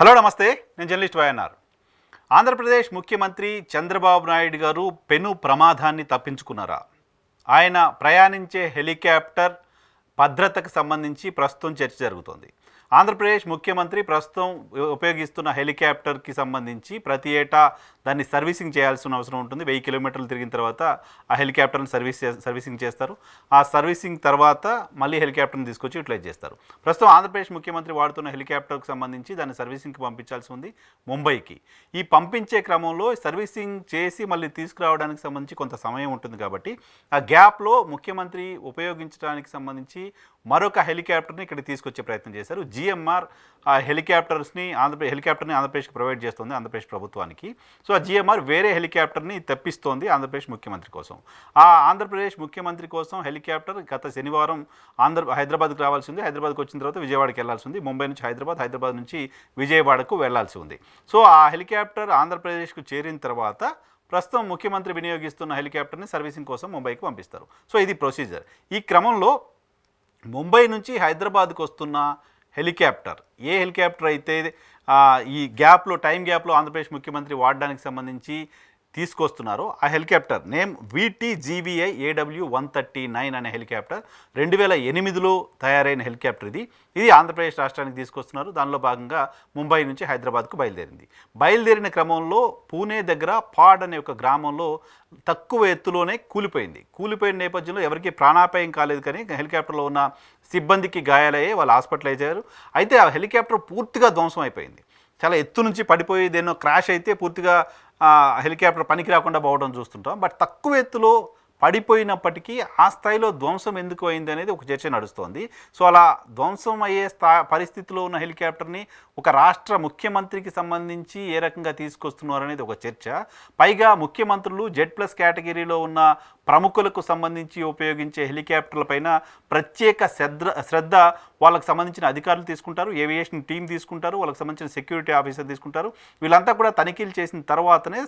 Hello నమస్తే. నేను journalist YNR. Andhra Pradesh ముఖ్యమంత్రి చంద్రబాబు నాయుడు గారు పెను ప్రమాదాన్ని తప్పించుకున్నారా? ఆయన ప్రయాణించే హెలికాప్టర్ భద్రతకు సంబంధించి ప్రస్తుతం చర్చ జరుగుతోంది. ఆంధ్రప్రదేశ్ ముఖ్యమంత్రి ప్రస్తుతం ఉపయోగిస్తున్న హెలికాప్టర్కి సంబంధించి ప్రతి ఏటా దాన్ని సర్వీసింగ్ చేయాల్సిన అవసరం ఉంటుంది. వెయ్యి కిలోమీటర్లు తిరిగిన తర్వాత ఆ హెలికాప్టర్ని సర్వీస్ సర్వీసింగ్ చేస్తారు. ఆ సర్వీసింగ్ తర్వాత మళ్ళీ హెలికాప్టర్ని తీసుకొచ్చి యూటిలైజ్ చేస్తారు. ప్రస్తుతం ఆంధ్రప్రదేశ్ ముఖ్యమంత్రి వాడుతున్న హెలికాప్టర్కి సంబంధించి దాన్ని సర్వీసింగ్కి పంపించాల్సి ఉంది ముంబైకి. ఈ పంపించే క్రమంలో సర్వీసింగ్ చేసి మళ్ళీ తీసుకురావడానికి సంబంధించి కొంత సమయం ఉంటుంది కాబట్టి ఆ గ్యాప్లో ముఖ్యమంత్రి ఉపయోగించడానికి సంబంధించి మరొక హెలికాప్టర్ని ఇక్కడ తీసుకొచ్చే ప్రయత్నం చేశారు. జిఎంఆర్ ఆ హెలికాప్టర్స్ని ఆంధ్రప్రదేశ్ హెలికాప్టర్ని ఆంధ్రప్రదేశ్కి ప్రొవైడ్ చేస్తుంది ఆంధ్రప్రదేశ్ ప్రభుత్వానికి. సో ఆ జిఎంఆర్ వేరే హెలికాప్టర్ని తెప్పిస్తోంది ఆంధ్రప్రదేశ్ ముఖ్యమంత్రి కోసం. ఆ ఆంధ్రప్రదేశ్ ముఖ్యమంత్రి కోసం హెలికాప్టర్ గత శనివారం ఆంధ్ర హైదరాబాద్కి రావాల్సి ఉంది. హైదరాబాద్కి వచ్చిన తర్వాత విజయవాడకి వెళ్ళాల్సి ఉంది. ముంబై నుంచి హైదరాబాద్ హైదరాబాద్ నుంచి విజయవాడకు వెళ్ళాల్సి ఉంది. సో ఆ హెలికాప్టర్ ఆంధ్రప్రదేశ్కు చేరిన తర్వాత ప్రస్తుతం ముఖ్యమంత్రి వినియోగిస్తున్న హెలికాప్టర్ని సర్వీసింగ్ కోసం ముంబైకి పంపిస్తారు. సో ఇది ప్రొసీజర్. ఈ క్రమంలో ముంబై నుంచి హైదరాబాద్కు వస్తున్న హెలికాప్టర్. ఏ హెలికాప్టర్ అయితే ఈ గ్యాప్లో టైం గ్యాప్లో ఆంధ్రప్రదేశ్ ముఖ్యమంత్రి వాడడానికి సంబంధించి తీసుకొస్తున్నారో. ఆ helicopter name VTGVI AW one thirty nine అనే హెలికాప్టర్. రెండు వేల ఎనిమిదిలో తయారైన హెలికాప్టర్ ఇది. ఇది ఆంధ్రప్రదేశ్ రాష్ట్రానికి తీసుకొస్తున్నారు. దానిలో భాగంగా ముంబై నుంచి హైదరాబాద్కు బయలుదేరింది. బయలుదేరిన క్రమంలో పూణే దగ్గర పాడ్ అనే ఒక గ్రామంలో తక్కువ ఎత్తులోనే కూలిపోయింది. కూలిపోయిన నేపథ్యంలో ఎవరికి ప్రాణాపాయం కాలేదు కానీ హెలికాప్టర్లో ఉన్న సిబ్బందికి గాయాలయ్యి వాళ్ళు హాస్పిటల్ అయ్యారు. అయితే ఆ హెలికాప్టర్ పూర్తిగా ధ్వంసం అయిపోయింది. చాలా ఎత్తు నుంచి పడిపోయి దేన్నో క్రాష్ అయితే పూర్తిగా హెలికాప్టర్ పనికి రాకుండా పోవడం చూస్తుంటాం. బట్ తక్కువ ఎత్తులో పడిపోయినప్పటికీ ఆ స్థాయిలో ధ్వంసం ఎందుకు అయింది అనేది ఒక చర్చ నడుస్తోంది. సో అలా ధ్వంసం అయ్యే స్థా పరిస్థితిలో ఉన్న హెలికాప్టర్ని ఒక రాష్ట్ర ముఖ్యమంత్రికి సంబంధించి ఏ రకంగా తీసుకొస్తున్నారు అనేది ఒక చర్చ. పైగా ముఖ్యమంత్రులు జెడ్ ప్లస్ కేటగిరీలో ఉన్న ప్రముఖులకు సంబంధించి ఉపయోగించే హెలికాప్టర్ల పైన ప్రత్యేక శ్రద్ధ శ్రద్ధ వాళ్ళకి సంబంధించిన అధికారులు తీసుకుంటారు ఏవియేషన్ టీం తీసుకుంటారు వాళ్ళకి సంబంధించిన సెక్యూరిటీ ఆఫీసర్ తీసుకుంటారు. వీళ్ళంతా కూడా తనిఖీలు చేసిన తర్వాతనే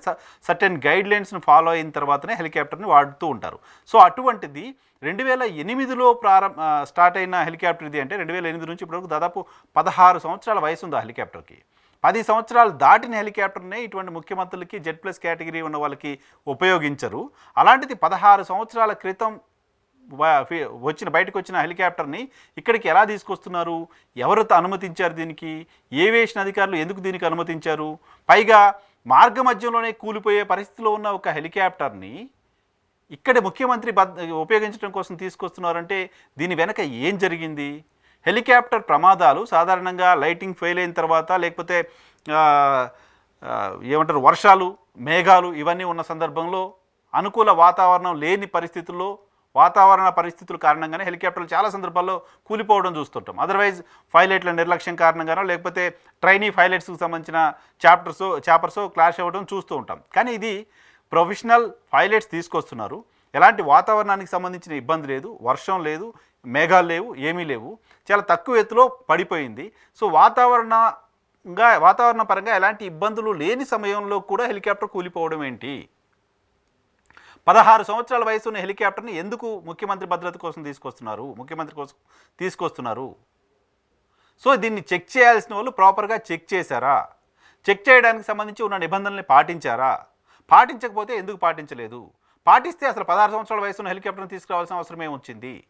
సర్టెన్ గైడ్ లైన్స్ని ఫాలో అయిన తర్వాతనే హెలికాప్టర్ని వాడుతూ ఉంటారు. సో అటువంటిది రెండు వేల ఎనిమిదిలో ప్రారంభ స్టార్ట్ అయిన హెలికాప్టర్ ఇది అంటే రెండు వేల ఎనిమిది నుంచి ఇప్పటివరకు దాదాపు పదహారు సంవత్సరాల వయసు ఉంది ఆ హెలికాప్టర్కి. పది సంవత్సరాలు దాటిన హెలికాప్టర్నే ఇటువంటి ముఖ్యమంత్రులకి జెడ్ ప్లస్ కేటగిరీ ఉన్న వాళ్ళకి ఉపయోగించరు. అలాంటిది పదహారు సంవత్సరాల క్రితం వచ్చిన బయటకు వచ్చిన హెలికాప్టర్ని ఇక్కడికి ఎలా తీసుకొస్తున్నారు? ఎవరు అనుమతించారు దీనికి? ఏవియేషన్ అధికారులు ఎందుకు దీనికి అనుమతించారు? పైగా మార్గ మధ్యంలోనే కూలిపోయే పరిస్థితిలో ఉన్న ఒక హెలికాప్టర్ని ఇక్కడ ముఖ్యమంత్రి బద్ ఉపయోగించడం కోసం తీసుకొస్తున్నారంటే దీని వెనక ఏం జరిగింది? హెలికాప్టర్ ప్రమాదాలు సాధారణంగా లైటింగ్ ఫెయిల్ అయిన తర్వాత లేకపోతే ఏమంటారు వర్షాలు మేఘాలు ఇవన్నీ ఉన్న సందర్భంలో అనుకూల వాతావరణం లేని పరిస్థితుల్లో వాతావరణ పరిస్థితుల కారణంగానే హెలికాప్టర్లు చాలా సందర్భాల్లో కూలిపోవడం చూస్తుంటాం. అదర్వైజ్ పైలట్ల నిర్లక్ష్యం కారణంగానో లేకపోతే ట్రైనీ పైలట్స్కి సంబంధించిన చాప్టర్స్ చాపర్స్ క్లాష్ అవ్వడం చూస్తూ ఉంటాం. కానీ ఇది ప్రొఫెషనల్ పైలట్స్ తీసుకొస్తున్నారు. ఎలాంటి వాతావరణానికి సంబంధించిన ఇబ్బంది లేదు వర్షం లేదు మేఘాలు లేవు ఏమీ లేవు. చాలా తక్కువ ఎత్తులో పడిపోయింది. సో వాతావరణంగా వాతావరణ పరంగా ఎలాంటి ఇబ్బందులు లేని సమయంలో కూడా హెలికాప్టర్ కూలిపోవడం ఏంటి? పదహారు సంవత్సరాల వయసు ఉన్న హెలికాప్టర్ని ఎందుకు ముఖ్యమంత్రి భద్రత కోసం తీసుకొస్తున్నారు? ముఖ్యమంత్రి కోసం తీసుకొస్తున్నారు. సో దీన్ని చెక్ చేయాల్సిన వాళ్ళు ప్రాపర్గా చెక్ చేశారా? చెక్ చేయడానికి సంబంధించి ఉన్న నిబంధనల్ని పాటించారా? పాటించకపోతే ఎందుకు పాటించలేదు? పాటిస్తే అసలు పదహారు సంవత్సరాల వయసు ఉన్న హెలికాప్టర్ని తీసుకురావాల్సిన అవసరమే వచ్చింది.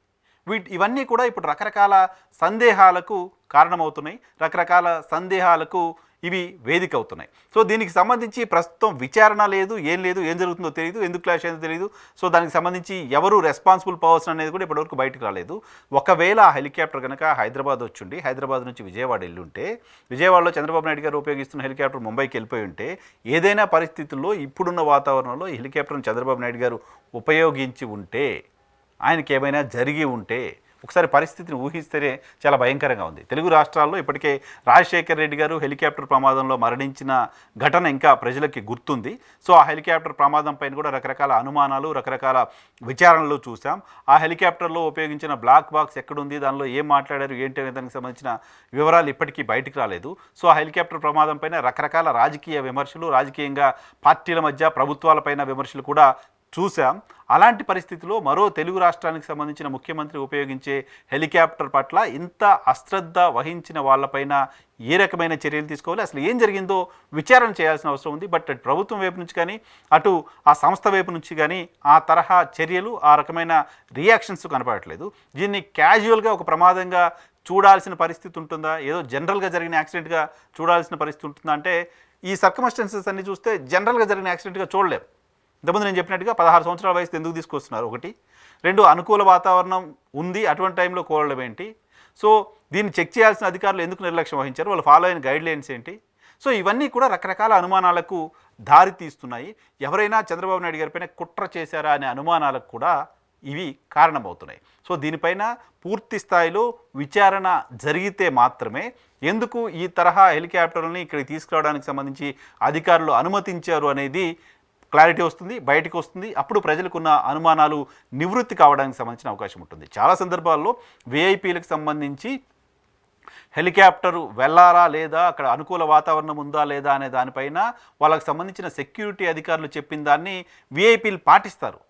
వీటి ఇవన్నీ కూడా ఇప్పుడు రకరకాల సందేహాలకు కారణమవుతున్నాయి. రకరకాల సందేహాలకు ఇవి వేదిక అవుతున్నాయి సో దీనికి సంబంధించి ప్రస్తుతం విచారణ లేదు ఏం లేదు ఏం జరుగుతుందో తెలియదు ఎందుకు క్లాష్ అయిందో తెలియదు సో దానికి సంబంధించి ఎవరు రెస్పాన్సిబుల్ పర్సన్ అనేది కూడా ఇప్పటివరకు బయటకు రాలేదు. ఒకవేళ ఆ హెలికాప్టర్ కనుక హైదరాబాద్ వచ్చుండి హైదరాబాద్ నుంచి విజయవాడ వెళ్ళుంటే విజయవాడలో చంద్రబాబు నాయుడు గారు ఉపయోగిస్తున్న హెలికాప్టర్ ముంబైకి వెళ్ళిపోయి ఉంటే ఏదైనా పరిస్థితుల్లో ఇప్పుడున్న వాతావరణంలో ఈ హెలికాప్టర్ను చంద్రబాబు నాయుడు గారు ఉపయోగించి ఉంటే ఆయనకి ఏమైనా జరిగి ఉంటే ఒకసారి పరిస్థితిని ఊహిస్తేనే చాలా భయంకరంగా ఉంది. తెలుగు రాష్ట్రాల్లో ఇప్పటికే రాజశేఖర్ రెడ్డి గారు హెలికాప్టర్ ప్రమాదంలో మరణించిన ఘటన ఇంకా ప్రజలకి గుర్తుంది. సో ఆ హెలికాప్టర్ ప్రమాదం పైన కూడా రకరకాల అనుమానాలు రకరకాల విచారణలు చూసాం ఆ హెలికాప్టర్లో ఉపయోగించిన బ్లాక్ బాక్స్ ఎక్కడుంది దానిలో ఏం మాట్లాడారు ఏంటి అనే దానికి సంబంధించిన వివరాలు ఇప్పటికీ బయటకు రాలేదు. సో ఆ హెలికాప్టర్ ప్రమాదం పైన రకరకాల రాజకీయ విమర్శలు రాజకీయంగా పార్టీల మధ్య ప్రభుత్వాలపైన విమర్శలు కూడా చూసాం అలాంటి పరిస్థితిలో మరో తెలుగు రాష్ట్రానికి సంబంధించిన ముఖ్యమంత్రి ఉపయోగించే హెలికాప్టర్ పట్ల ఇంత అశ్రద్ధ వహించిన వాళ్ళపైన ఏ రకమైన చర్యలు తీసుకోవాలి? అసలు ఏం జరిగిందో విచారణ చేయాల్సిన అవసరం ఉంది. బట్ అటు ప్రభుత్వం వైపు నుంచి కానీ అటు ఆ సంస్థ వైపు నుంచి కానీ ఆ తరహా చర్యలు ఆ రకమైన రియాక్షన్స్ కనపడట్లేదు. దీన్ని క్యాజువల్గా ఒక ప్రమాదంగా చూడాల్సిన పరిస్థితి ఉంటుందా? ఏదో జనరల్గా జరిగిన యాక్సిడెంట్గా చూడాల్సిన పరిస్థితి ఉంటుందా? అంటే ఈ సర్కమస్టెన్సెస్ అన్ని చూస్తే జనరల్గా జరిగిన యాక్సిడెంట్గా చూడలేము ఇంతకుముందు నేను చెప్పినట్టుగా పదహారు సంవత్సరాల వయసు ఎందుకు తీసుకొస్తున్నారు? ఒకటి. రెండు అనుకూల వాతావరణం ఉంది అటువంటి టైంలో కోరడం ఏంటి? సో దీన్ని చెక్ చేయాల్సిన అధికారులు ఎందుకు నిర్లక్ష్యం వహించారు? వాళ్ళు ఫాలో అయిన గైడ్ లైన్స్ ఏంటి? సో ఇవన్నీ కూడా రకరకాల అనుమానాలకు దారి తీస్తున్నాయి. ఎవరైనా చంద్రబాబు నాయుడు గారిపైన కుట్ర చేశారా అనే అనుమానాలకు కూడా ఇవి కారణమవుతున్నాయి. సో దీనిపైన పూర్తి స్థాయిలో విచారణ జరిగితే మాత్రమే ఎందుకు ఈ తరహా హెలికాప్టర్లని ఇక్కడికి తీసుకురావడానికి సంబంధించి అధికారులు అనుమతించారు అనేది క్లారిటీ వస్తుంది బయటకు వస్తుంది. అప్పుడు ప్రజలకున్న అనుమానాలు నివృత్తి కావడానికి సంబంధించిన అవకాశం ఉంటుంది. చాలా సందర్భాల్లో విఐపీలకు సంబంధించి హెలికాప్టర్ వెళ్ళారా లేదా అక్కడ అనుకూల వాతావరణం ఉందా లేదా అనే దానిపైన వాళ్ళకి సంబంధించిన సెక్యూరిటీ అధికారులు చెప్పిన దాన్ని విఐపీలు పాటిస్తారు.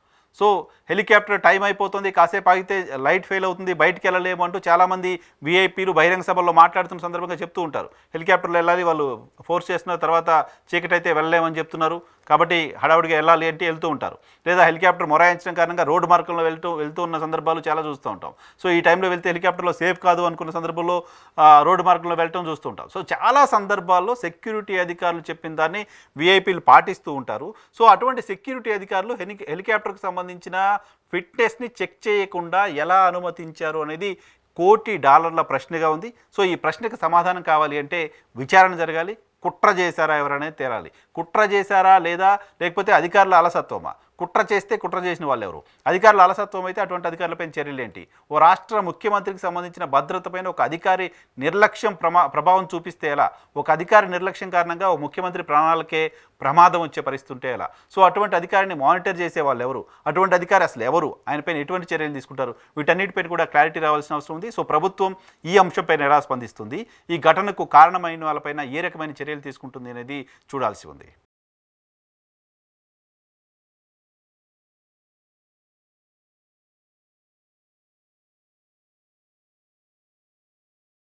సో హెలికాప్టర్ టైం అయిపోతుంది కాసేపు ఆగితే లైట్ ఫెయిల్ అవుతుంది బయటికి వెళ్ళలేము అంటూ చాలామంది విఐపీలు బహిరంగ సభల్లో మాట్లాడుతున్న సందర్భంగా చెప్తూ ఉంటారు. హెలికాప్టర్లు వెళ్ళాలి వాళ్ళు ఫోర్స్ చేస్తున్న తర్వాత చీకటి అయితే వెళ్ళలేమని చెప్తున్నారు. కాబట్టి హడావుడిగా వెళ్ళాలి అంటే వెళ్తూ ఉంటారు. లేదా హెలికాప్టర్ మొరాయించడం కారణంగా రోడ్డు మార్గంలో వెళ్తూ వెళ్తూ ఉన్న సందర్భాలు చాలా చూస్తూ ఉంటాం. సో ఈ టైంలో వెళ్తే హెలికాప్టర్లో సేఫ్ కాదు అనుకున్న సందర్భంలో రోడ్డు మార్గంలో వెళ్ళటం చూస్తూ ఉంటాం. సో చాలా సందర్భాల్లో సెక్యూరిటీ అధికారులు చెప్పిన దాన్ని విఐపీలు పాటిస్తూ ఉంటారు. సో అటువంటి సెక్యూరిటీ అధికారులు హెలి హెలికాప్టర్కి సంబంధించిన ఫిట్నెస్ని చెక్ చేయకుండా ఎలా అనుమతించారు అనేది కోటి డాలర్ల ప్రశ్నగా ఉంది. సో ఈ ప్రశ్నకు సమాధానం కావాలి అంటే విచారణ జరగాలి. కుట్ర చేశారా ఎవరనేది తేలాలి. కుట్ర చేశారా లేదా లేకపోతే అధికారుల అలసత్వమా? కుట్ర చేస్తే కుట్ర చేసిన వాళ్ళు ఎవరు? అధికారుల అలసత్వం అయితే అటువంటి అధికారులపై చర్యలు ఏంటి? ఓ రాష్ట్ర ముఖ్యమంత్రికి సంబంధించిన భద్రతపైన ఒక అధికారి నిర్లక్ష్యం ప్రమా ప్రభావం చూపిస్తే ఎలా? ఒక అధికారి నిర్లక్ష్యం కారణంగా ఒక ముఖ్యమంత్రి ప్రాణాలకే ప్రమాదం వచ్చే పరిస్థితి ఉంటే ఎలా? సో అటువంటి అధికారిని మానిటర్ చేసే వాళ్ళు ఎవరు? అటువంటి అధికారి అసలు ఎవరు? ఆయనపైన ఎటువంటి చర్యలు తీసుకుంటారు? వీటన్నిటిపైన కూడా క్లారిటీ రావాల్సిన అవసరం ఉంది. సో ప్రభుత్వం ఈ అంశంపైన ఎలా స్పందిస్తుంది? ఈ ఘటనకు కారణమైన వాళ్ళపైన ఏ రకమైన చర్యలు తీసుకుంటుంది అనేది చూడాల్సి ఉంది.